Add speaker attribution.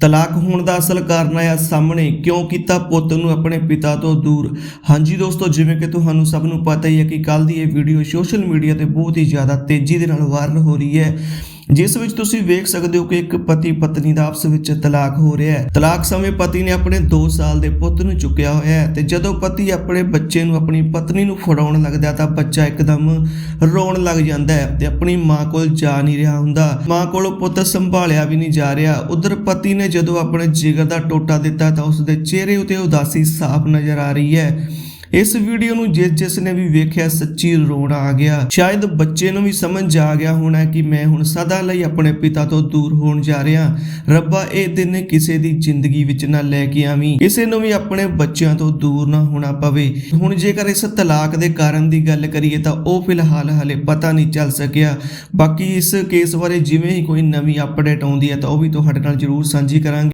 Speaker 1: ਤਲਾਕ ਹੋਣ ਦਾ ਅਸਲ ਕਾਰਨ ਆਇਆ ਸਾਹਮਣੇ ਕਿਉਂ ਕੀਤਾ ਪੁੱਤ ਨੂੰ ਆਪਣੇ ਪਿਤਾ ਤੋਂ ਦੂਰ? ਹਾਂਜੀ ਦੋਸਤੋ, ਜਿਵੇਂ ਕਿ ਤੁਹਾਨੂੰ ਸਭ ਨੂੰ ਪਤਾ ਹੀ ਹੈ ਕਿ ਕੱਲ ਦੀ ਇਹ ਵੀਡੀਓ ਸੋਸ਼ਲ ਮੀਡੀਆ ਤੇ ਬਹੁਤ ਹੀ ਜ਼ਿਆਦਾ ਤੇਜ਼ੀ ਦੇ ਨਾਲ ਵਾਇਰਲ ਹੋ ਰਹੀ ਹੈ। ਜਿਸ ਵਿੱਚ ਤੁਸੀਂ ਵੇਖ ਸਕਦੇ ਹੋ ਕਿ ਇੱਕ ਪਤੀ ਪਤਨੀ ਦਾ ਆਪਸ ਵਿੱਚ ਤਲਾਕ ਹੋ ਰਿਹਾ ਹੈ। ਤਲਾਕ ਸਮੇਂ ਪਤੀ ਨੇ ਆਪਣੇ 2 ਸਾਲ ਦੇ ਪੁੱਤ ਨੂੰ ਚੁੱਕਿਆ ਹੋਇਆ ਹੈ ਤੇ ਜਦੋਂ ਪਤੀ ਆਪਣੇ ਬੱਚੇ ਨੂੰ ਆਪਣੀ ਪਤਨੀ ਨੂੰ ਫੜਾਉਣ ਲੱਗਦਾ ਤਾਂ ਬੱਚਾ ਇੱਕਦਮ ਰੋਣ ਲੱਗ ਜਾਂਦਾ ਹੈ ਤੇ ਆਪਣੀ ਮਾਂ ਕੋਲ ਜਾ ਨਹੀਂ ਰਿਹਾ ਹੁੰਦਾ। ਮਾਂ ਕੋਲੋਂ ਪੁੱਤ ਸੰਭਾਲਿਆ ਵੀ ਨਹੀਂ ਜਾ ਰਿਹਾ। ਉਧਰ ਪਤੀ ਨੇ ਜਦੋਂ ਆਪਣੇ ਜਿਗਰ ਦਾ ਟੋਟਾ ਦਿੱਤਾ ਤਾਂ ਉਸ ਦੇ ਚਿਹਰੇ ਉਤੇ ਉਦਾਸੀ ਸਾਫ਼ ਨਜ਼ਰ ਆ ਰਹੀ ਹੈ। ਇਸ ਵੀਡੀਓ ਨੂੰ ਜਿਸ ਜਿਸ ਨੇ ਵੀ ਵੇਖਿਆ, ਸੱਚੀ ਰੋਣਾ ਆ ਗਿਆ। ਸ਼ਾਇਦ ਬੱਚੇ ਨੂੰ ਵੀ ਸਮਝ ਆ ਗਿਆ ਹੋਣਾ ਕਿ ਮੈਂ ਹੁਣ ਸਦਾ ਲਈ ਆਪਣੇ ਪਿਤਾ ਤੋਂ ਦੂਰ ਹੋਣ ਜਾ ਰਿਹਾ। ਰੱਬਾ, ਇਹ ਦਿਨ ਕਿਸੇ ਦੀ ਜ਼ਿੰਦਗੀ ਵਿੱਚ ਨਾ ਲੈ ਕੇ ਆਵੀਂ। ਕਿਸੇ ਨੂੰ ਵੀ ਆਪਣੇ ਬੱਚਿਆਂ ਤੋਂ ਦੂਰ ਨਾ ਹੋਣਾ ਪਵੇ। ਹੁਣ ਜੇਕਰ ਇਸ ਤਲਾਕ ਦੇ ਕਾਰਨ ਦੀ ਗੱਲ ਕਰੀਏ ਤਾਂ ਉਹ ਫਿਲਹਾਲ ਹਲੇ ਪਤਾ ਨਹੀਂ ਚੱਲ ਸਕਿਆ। ਬਾਕੀ ਇਸ ਕੇਸ ਬਾਰੇ ਜਿਵੇਂ ਹੀ ਕੋਈ ਨਵੀਂ ਅਪਡੇਟ ਆਉਂਦੀ ਹੈ ਤਾਂ ਉਹ ਵੀ ਤੁਹਾਡੇ ਨਾਲ ਜ਼ਰੂਰ ਸਾਂਝੀ ਕਰਾਂਗੇ।